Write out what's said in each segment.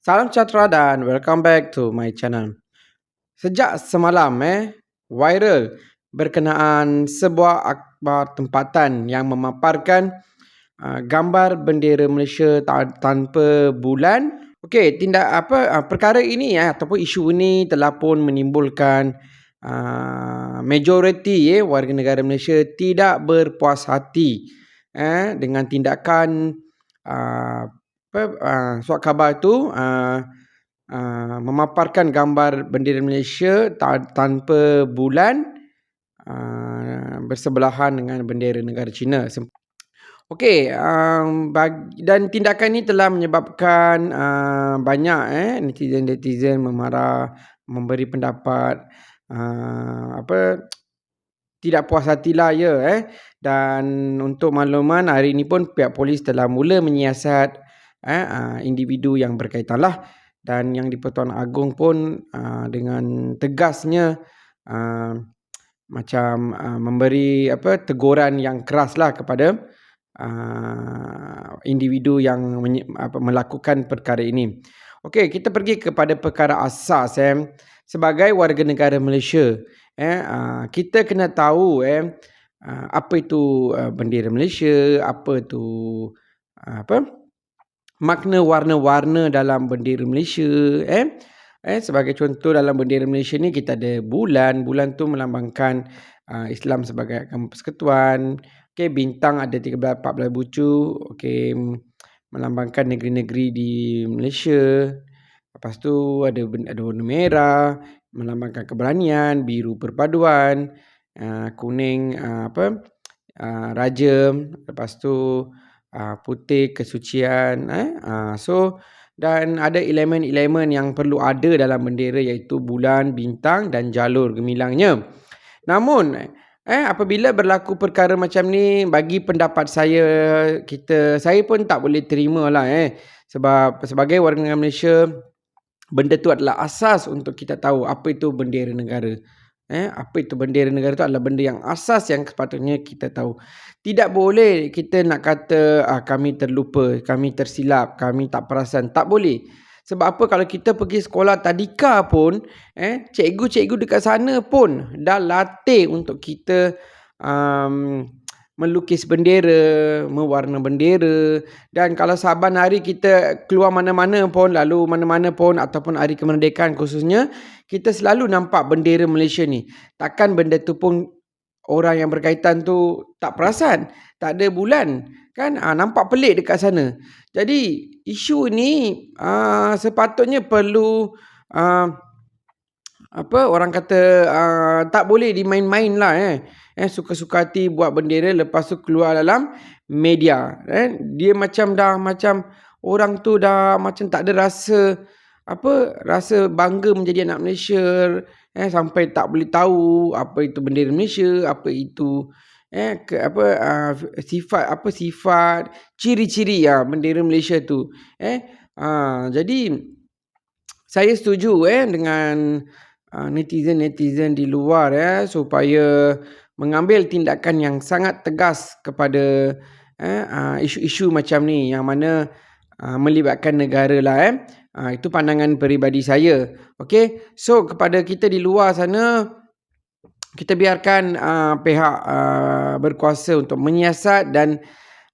Salam sejahtera dan welcome back to my channel. Sejak semalam eh viral berkenaan sebuah akhbar tempatan yang memaparkan uh, gambar bendera Malaysia ta- tanpa bulan. Okey, tindak apa uh, perkara ini eh, ataupun isu ini telah pun menimbulkan uh, majoriti eh warga negara Malaysia tidak berpuas hati eh dengan tindakan uh, uh, surat khabar tu uh, uh, memaparkan gambar bendera Malaysia ta- tanpa bulan uh, bersebelahan dengan bendera negara China. Okey, um, bagi, dan tindakan ini telah menyebabkan uh, banyak eh netizen-netizen memarah, memberi pendapat uh, apa tidak puas hatilah ya eh dan untuk makluman hari ini pun pihak polis telah mula menyiasat eh, uh, individu yang berkaitan lah dan yang di-Pertuan Agong pun uh, dengan tegasnya uh, macam memberi apa teguran yang keras lah kepada individu yang melakukan perkara ini. Okey, kita pergi kepada perkara asas eh sebagai warga negara Malaysia eh kita kena tahu eh apa itu bendera Malaysia, apa itu apa makna warna-warna dalam bendera Malaysia eh? Eh sebagai contoh dalam bendera Malaysia ni kita ada bulan. Bulan tu melambangkan uh, Islam sebagai agama persekutuan. Okey bintang ada 13 14 bucu. Okey melambangkan negeri-negeri di Malaysia. Lepas tu ada ada warna merah melambangkan keberanian biru perpaduan uh, kuning uh, apa uh, raja. Lepas tu uh, putih kesucian eh? Uh, so dan ada elemen-elemen yang perlu ada dalam bendera iaitu bulan bintang dan jalur gemilangnya. Namun eh apabila berlaku perkara macam ni bagi pendapat saya kita saya pun tak boleh terima lah eh? Sebab sebagai warga Malaysia benda tu adalah asas untuk kita tahu apa itu bendera negara Eh, apa itu bendera negara itu adalah benda yang asas yang sepatutnya kita tahu. Tidak boleh kita nak kata ah, kami terlupa, kami tersilap, kami tak perasan. Tak boleh. Sebab apa kalau kita pergi sekolah tadika pun, eh, cikgu-cikgu dekat sana pun dah latih untuk kita um, melukis bendera, mewarna bendera dan kalau saban hari kita keluar mana-mana pun lalu mana-mana pun ataupun hari kemerdekaan khususnya kita selalu nampak bendera Malaysia ni. Takkan benda tu pun orang yang berkaitan tu tak perasan, tak ada bulan kan ha, nampak pelik dekat sana. Jadi isu ni uh, sepatutnya perlu uh, apa orang kata uh, tak boleh dimain-main lah eh. Eh suka-suka hati buat bendera lepas tu keluar dalam media eh. Dia macam dah macam orang tu dah macam tak ada rasa apa rasa bangga menjadi anak Malaysia eh sampai tak boleh tahu apa itu bendera Malaysia apa itu eh ke apa uh, sifat apa sifat ciri-ciri ya bendera Malaysia tu eh. Uh, jadi saya setuju eh dengan uh, netizen-netizen di luar ya supaya mengambil tindakan yang sangat tegas kepada eh, uh, isu-isu macam ni yang mana uh, melibatkan negara lah eh. Uh, itu pandangan peribadi saya. Okay, so kepada kita di luar sana kita biarkan uh, pihak uh, berkuasa untuk menyiasat dan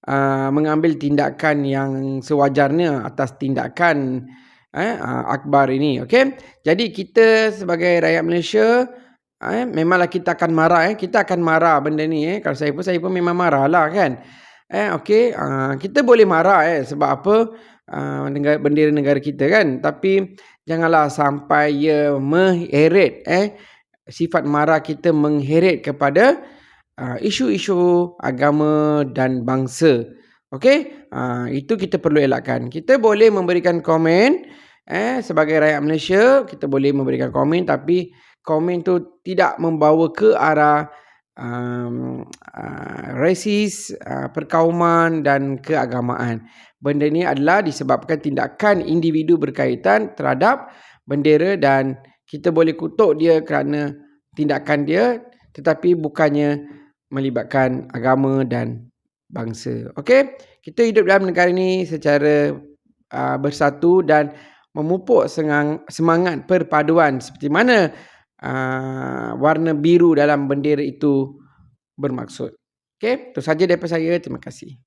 uh, mengambil tindakan yang sewajarnya atas tindakan eh, uh, akbar ini. Okay, jadi kita sebagai rakyat Malaysia eh, memanglah kita akan marah eh. Kita akan marah benda ni eh. Kalau saya pun saya pun memang marah lah kan. Eh okey, uh, kita boleh marah eh sebab apa? Uh, negara, bendera negara kita kan. Tapi janganlah sampai ia uh, mengheret eh sifat marah kita mengheret kepada uh, isu-isu agama dan bangsa. Okey? Uh, itu kita perlu elakkan. Kita boleh memberikan komen eh sebagai rakyat Malaysia, kita boleh memberikan komen tapi komen tu tidak membawa ke arah um, uh, resis, uh, perkauman dan keagamaan. Benda ni adalah disebabkan tindakan individu berkaitan terhadap bendera dan kita boleh kutuk dia kerana tindakan dia tetapi bukannya melibatkan agama dan bangsa. Okey, kita hidup dalam negara ini secara uh, bersatu dan memupuk semangat perpaduan seperti mana uh, warna biru dalam bendera itu bermaksud. Okey, itu saja daripada saya. Terima kasih.